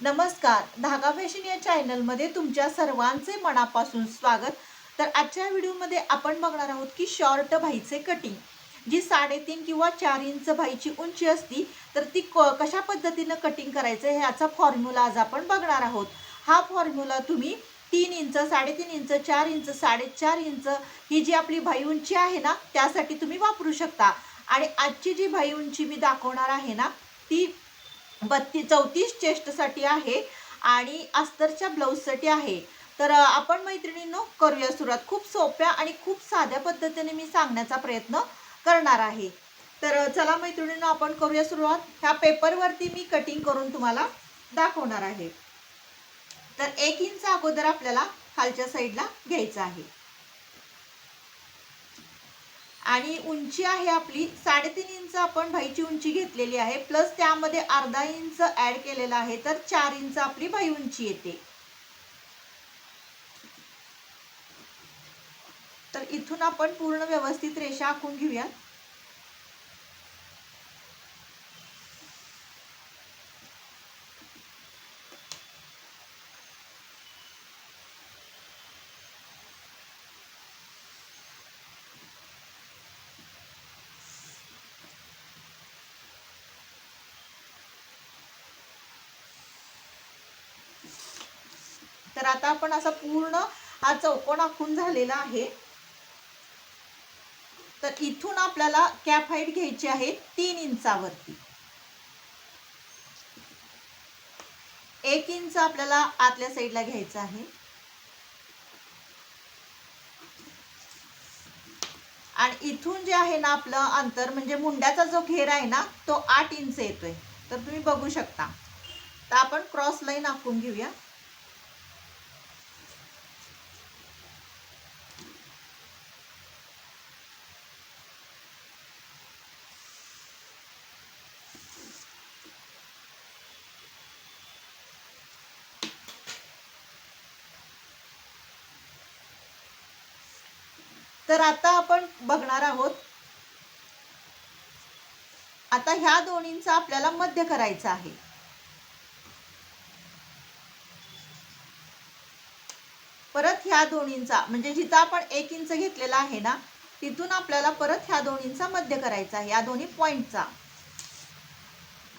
नमस्कार. धागा फॅशन या चॅनलमध्ये तुमच्या सर्वांचे मनापासून स्वागत. तर आजच्या व्हिडिओमध्ये आपण बघणार आहोत की शॉर्ट भाईचे कटिंग जी साडेतीन किंवा चार इंच भाईची उंची असती तर ती क कशा पद्धतीनं कटिंग करायचं ह्याचा फॉर्म्युला आज आपण बघणार आहोत. हा फॉर्म्युला तुम्ही तीन इंच साडेतीन इंच चार इंच साडेचार इंच ही जी आपली भाई उंची आहे ना त्यासाठी तुम्ही वापरू शकता. आणि आजची जी भाई उंची मी दाखवणार आहे ना ती बत्ती चौतीस चेस्टसाठी आहे आणि अस्तरच्या ब्लाऊजसाठी आहे. तर आपण मैत्रिणींनो करूया सुरुवात. खूप सोप्या आणि खूप साध्या पद्धतीने मी सांगण्याचा प्रयत्न करणार आहे. तर चला मैत्रिणींनो आपण करूया सुरुवात. ह्या पेपरवरती मी कटिंग करून तुम्हाला दाखवणार आहे. तर एक इंच अगोदर आपल्याला खालच्या साईडला घ्यायचं आहे. आणि उंची आहे आपली साडेतीन इंच आपण भाईची उंची घेतलेली आहे. प्लस त्यामध्ये अर्धा इंच ऍड केलेला आहे तर चार इंच आपली भाई उंची येते. तर इथून आपण पूर्ण व्यवस्थित रेषा आखून घेऊया तर आता आपण असा पूर्ण हा चौकोन आखून झालेला आहे. तर इथून आपल्याला कॅप हाईट घ्यायची आहे तीन इंचावरती. एक इंच आपल्याला आतल्या साईडला घ्यायचं आहे. आणि इथून जे आहे ना आपलं अंतर म्हणजे मुंड्याचा जो घेर आहे ना तो आठ इंच येतोय. तर तुम्ही बघू शकता. तर आपण क्रॉस लाईन आखून घेऊया. तर आता आपण बघणार आहोत. आता ह्या दोन्हींचा आपल्याला मध्य करायचा आहे. परत ह्या दोन्हींचा म्हणजे जिथं आपण एक इंच घेतलेला आहे ना तिथून आपल्याला परत ह्या दोन्हींचा मध्य करायचा आहे या दोन्ही पॉईंटचा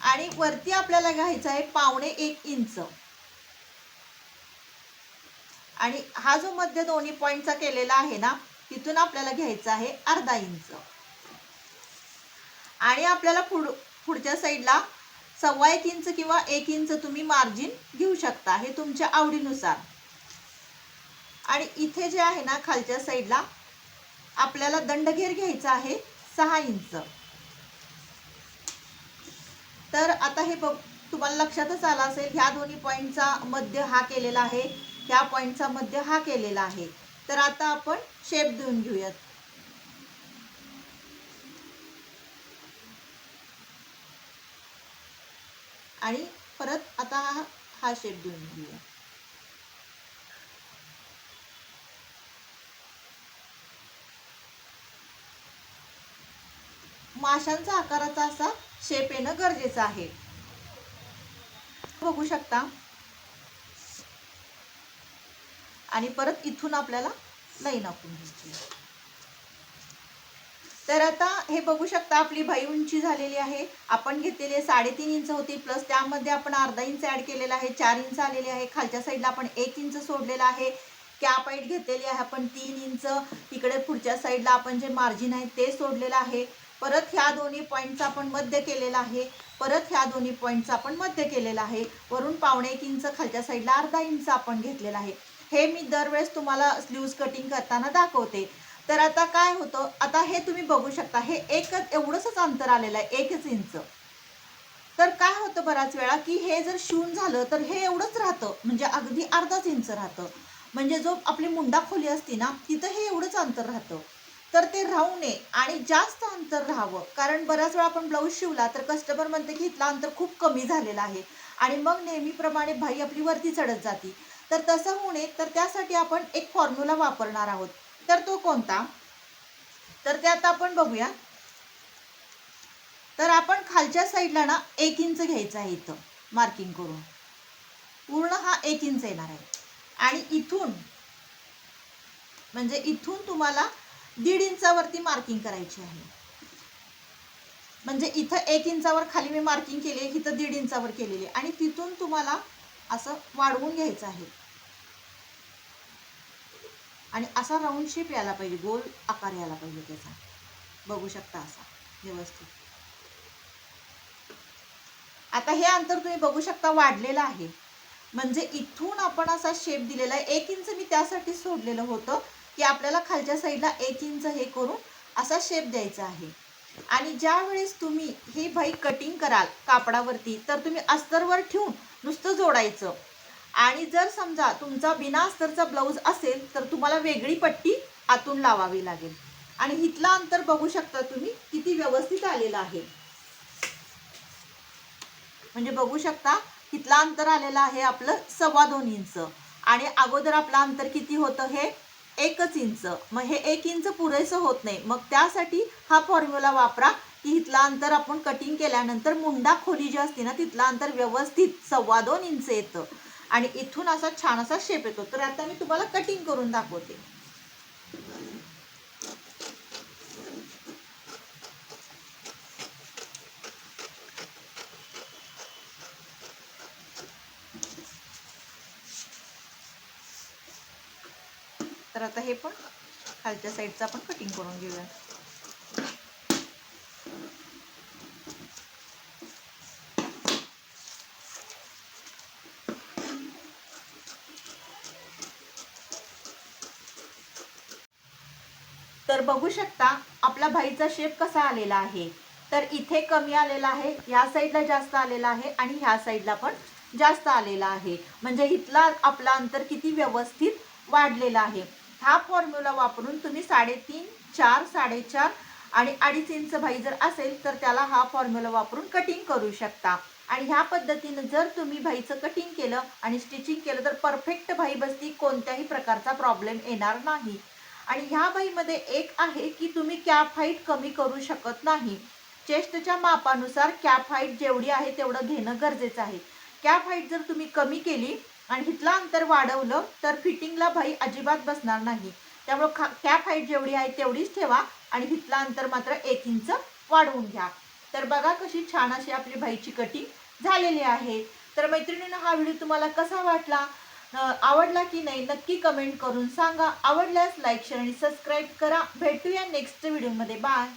आणि वरती आपल्याला घ्यायचा आहे पावणे एक इंच. आणि हा जो मध्य दोन्ही पॉईंटचा केलेला आहे ना तिथून आपल्याला घ्यायचं आहे अर्धा इंच. आणि आपल्याला पुढ पुढच्या साईडला सव्वा एक इंच किंवा एक इंच तुम्ही मार्जिन घेऊ शकता हे तुमच्या आवडीनुसार. आणि इथे जे आहे ना खालच्या साईडला आपल्याला दंडघेर घ्यायचा आहे सहा इंच. तर आता हे बघ तुम्हाला लक्षातच आलं असेल ह्या दोन्ही पॉईंटचा मध्य हा केलेला आहे ह्या पॉईंटचा मध्य हा केलेला आहे. तर आता आपण शेप देऊन घेऊयात. आणि परत आता हा हा शेप देऊन घेऊया. माशांचा आकाराचा असा शेप येणं गरजेचं आहे. बघू शकता आणि परत इथून आपल्याला लाईन आखून घ्यायची तर आता हे बघू शकता आपली भाई उंची झालेली आहे. आपण घेतलेली आहे साडेतीन इंच होती प्लस त्यामध्ये आपण अर्धा इंच ॲड केलेला आहे चार इंच आलेले आहे. खालच्या साईडला आपण एक इंच सोडलेला आहे. कॅप हाईट घेतलेली आहे आपण तीन इंच. इकडे पुढच्या साईडला आपण जे मार्जिन आहे ते सोडलेलं आहे. परत ह्या दोन्ही पॉईंटचा आपण मध्य केलेला आहे. परत ह्या दोन्ही पॉईंटचा आपण मध्य केलेला आहे. वरून पावणे एक इंच खालच्या साईडला अर्धा इंच आपण घेतलेला आहे. हे मी दरवेळेस तुम्हाला स्लीव्ज कटिंग करताना दाखवते. तर आता काय होतं? आता हे तुम्ही बघू शकता. हे एकच एवढंच अंतर आलेलं आहे. एकच इंच. तर काय होतं बऱ्याच वेळा की हे जर शिवून झालं तर हे एवढंच राहतं. म्हणजे अगदी अर्धाच इंच राहतं. म्हणजे जो आपली मुंडा खोली असती ना तिथं हे एवढंच अंतर राहतं. तर ते राहू नये आणि जास्त अंतर राहावं. कारण बऱ्याच वेळा आपण ब्लाऊज शिवला तर कस्टमर म्हणते की इथलं अंतर खूप कमी झालेलं आहे. आणि मग नेहमीप्रमाणे भाई आपली वरती चढत जाती. तर तसं होऊ नये तर त्यासाठी आपण एक फॉर्म्युला वापरणार आहोत. तर तो कोणता? तर ते आता आपण बघूया. तर आपण खालच्या साईडला ना एक इंच घ्यायचं आहे इथं मार्किंग करून. पूर्ण हा एक इंच येणार आहे. आणि इथून म्हणजे इथून तुम्हाला दीड इंचावरती मार्किंग करायची आहे. म्हणजे इथं एक इंचावर खाली मी मार्किंग केली आहे इथं दीड इंचावर केलेली आहे. आणि तिथून तुम्हाला असं वाढवून घ्यायचं आहे. आणि असा राऊंड शेप यायला पाहिजे गोल आकार यायला पाहिजे त्याचा. बघू शकता असा व्यवस्थित. आता हे अंतर तुम्ही बघू शकता वाढलेलं आहे. म्हणजे इथून आपण असा शेप दिलेला आहे. एक इंच मी त्यासाठी सोडलेलं होतं की आपल्याला खालच्या साईडला एक इंच हे करून असा शेप द्यायचा आहे. आणि ज्यावेळेस तुम्ही ही बाई कटिंग कराल कापडावरती तर तुम्ही अस्तरवर ठेवून नुसतं जोडायचं. आणि जर समजा तुमचा बिना अस्तरचा ब्लाऊज असेल तर तुम्हाला वेगळी पट्टी आतून लावावी लागेल. आणि इथला अंतर बघू शकता तुम्ही किती व्यवस्थित आलेलं आहे. म्हणजे बघू शकता इथला अंतर आलेलं आहे आपलं सव्वा दोन इंच. आणि अगोदर आपलं अंतर किती होतं हे? एकच इंच. मग हे एक इंच पुरेसं होत नाही. मग त्यासाठी हा फॉर्म्युला वापरा की इथला अंतर आपण कटिंग केल्यानंतर मुंडा खोली जी असते ना तिथला अंतर व्यवस्थित सव्वा दोन इंच येतं. आणि इथून असा छान असा शेप येतो. तर आता मी तुम्हाला कटिंग करून दाखवते. तर आता हे पण खालच्या साईडचं आपण कटिंग करून घेऊया. तर बघू शकता आपला भाईचा शेप कसा आलेला आहे. तर इथे कमी आलेला आहे ह्या साईडला जास्त आलेला आहे आणि ह्या साईडला पण जास्त आलेला आहे. म्हणजे इथला आपला अंतर किती व्यवस्थित वाढलेला आहे. हा फॉर्म्युला वापरून तुम्ही साडेतीन चार साडेचार आणि अडीच इंच भाई जर असेल तर त्याला हा फॉर्म्युला वापरून कटिंग करू शकता. आणि ह्या पद्धतीनं जर तुम्ही भाईचं कटिंग केलं आणि स्टिचिंग केलं तर परफेक्ट भाई बसती कोणत्याही प्रकारचा प्रॉब्लेम येणार नाही. आणि ह्या बाईमध्ये एक आहे की तुम्ही कॅप हाईट कमी करू शकत नाही. चेस्टच्या मापानुसार कॅप हाईट जेवढी आहे तेवढं घेणं गरजेचं आहे. कॅप हाईट जर तुम्ही कमी केली आणि इथलं अंतर वाढवलं तर फिटिंगला भाई अजिबात बसणार नाही. त्यामुळं खा कॅप हाईट जेवढी आहे तेवढीच ठेवा आणि इथलं अंतर मात्र एक इंच वाढवून घ्या. तर बघा कशी छान अशी आपली भाईची कटिंग झालेली आहे. तर मैत्रिणीनं हा व्हिडिओ तुम्हाला कसा वाटला? आवडला की नाही नक्की कमेंट करून सांगा. आवडल्यास लाईक शेअर आणि सबस्क्राईब करा. भेटूया नेक्स्ट व्हिडिओमध्ये बाय